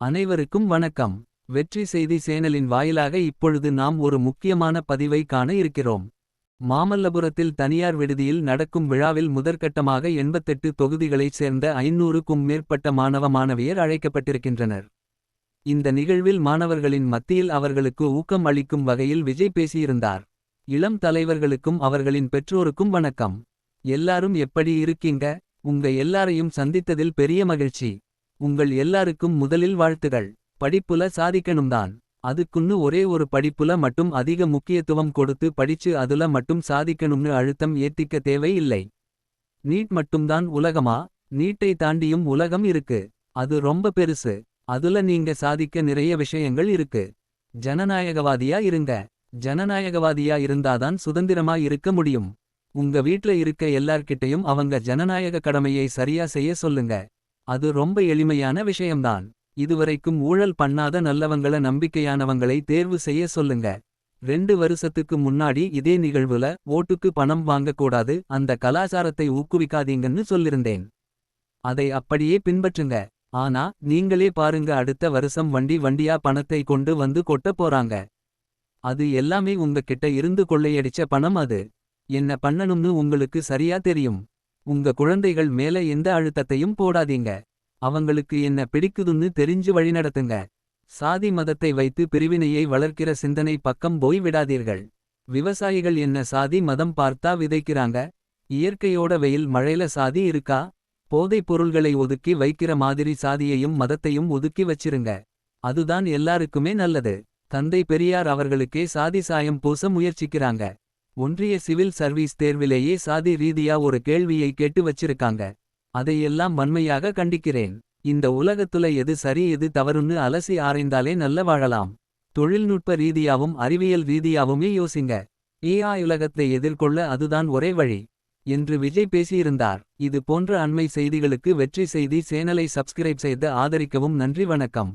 அனைவருக்கும் வணக்கம். வெற்றி செய்தி சேனலின் வாயிலாக இப்பொழுது நாம் ஒரு முக்கியமான பதிவை காண இருக்கிறோம். மாமல்லபுரத்தில் தனியார் விடுதியில் நடக்கும் விழாவில் முதற்கட்டமாக 88 தொகுதிகளைச் சேர்ந்த ஐநூறுக்கும் மேற்பட்ட மாணவ மாணவியர் அழைக்கப்பட்டிருக்கின்றனர். இந்த நிகழ்வில் மாணவர்களின் மத்தியில் அவர்களுக்கு ஊக்கம் அளிக்கும் வகையில் விஜய் பேசியிருந்தார். இளம் தலைவர்களுக்கும் அவர்களின் பெற்றோருக்கும் வணக்கம். எல்லாரும் எப்படி இருக்கீங்க? உங்க எல்லாரையும் சந்தித்ததில் பெரிய மகிழ்ச்சி. உங்கள் எல்லாருக்கும் முதலில் வாழ்த்துகள். படிப்புல சாதிக்கணும்தான் அதுக்குன்னு ஒரே ஒரு படிப்புல மட்டும் அதிக முக்கியத்துவம் கொடுத்து படிச்சு அதுல மட்டும் சாதிக்கணும்னு அழுத்தம் ஏத்திக்க தேவை இல்லை. நீட் மட்டும்தான் உலகமா? நீட்டை தாண்டியும் உலகம் இருக்கு. அது ரொம்ப பெருசு. அதுல நீங்க சாதிக்க நிறைய விஷயங்கள் இருக்கு. ஜனநாயகவாதியா இருங்க. ஜனநாயகவாதியா இருந்தாதான் சுதந்திரமா இருக்க முடியும். உங்க வீட்ல இருக்க எல்லார்கிட்டயும் அவங்க ஜனநாயக கடமையை சரியா செய்ய சொல்லுங்க. அது ரொம்ப எளிமையான விஷயம்தான். இதுவரைக்கும் ஊழல் பண்ணாத நல்லவங்கள நம்பிக்கையானவங்களை தேர்வு செய்ய சொல்லுங்க. ரெண்டு வருஷத்துக்கு முன்னாடி இதே நிகழ்வுல ஓட்டுக்கு பணம் வாங்கக்கூடாது அந்த கலாச்சாரத்தை ஊக்குவிக்காதீங்கன்னு சொல்லிருந்தேன். அதை அப்படியே பின்பற்றுங்க. ஆனா நீங்களே பாருங்க அடுத்த வருஷம் வண்டி வண்டியா பணத்தை கொண்டு வந்து கொட்ட போறாங்க. அது எல்லாமே உங்ககிட்ட இருந்து கொள்ளையடிச்ச பணம் அது. என்ன பண்ணணும்னு உங்களுக்கு சரியா தெரியும். உங்க குழந்தைகள் மேல எந்த அழுத்தத்தையும் போடாதீங்க. அவங்களுக்கு என்ன பிடிக்குதுன்னு தெரிஞ்சு வழிநடத்துங்க. சாதி மதத்தை வைத்து பிரிவினையை வளர்க்கிற சிந்தனை பக்கம் போய் விடாதீர்கள். விவசாயிகள் என்ன சாதி மதம் பார்த்தா விதைக்கிறாங்க? இயற்கையோட வெயில் மழையில சாதி இருக்கா? போதைப் பொருள்களை ஒதுக்கி வைக்கிற மாதிரி சாதியையும் மதத்தையும் ஒதுக்கி வச்சிருங்க. அதுதான் எல்லாருக்குமே நல்லது. தந்தை பெரியார் அவர்களுக்கே சாதி சாயம் பூச முயற்சிக்கிறாங்க. ஒன்றிய சிவில் சர்வீஸ் தேர்விலேயே சாதி ரீதியா ஒரு கேள்வியை கேட்டு வச்சிருக்காங்க. அதையெல்லாம் வன்மையாக கண்டிக்கிறேன். இந்த உலகத்துல எது சரி எது தவறுன்னு அலசி ஆராய்ந்தாலே நல்ல வாழலாம். தொழில்நுட்ப ரீதியாவும் அறிவியல் ரீதியாவுமே யோசிங்க. ஏஆ உலகத்தை எதிர்கொள்ள அதுதான் ஒரே வழி. என்று விஜய் பேசியிருந்தார். இது போன்ற அண்மை செய்திகளுக்கு வெற்றி செய்தி சேனலை சப்ஸ்கிரைப் செய்து ஆதரிக்கவும் நன்றி வணக்கம்.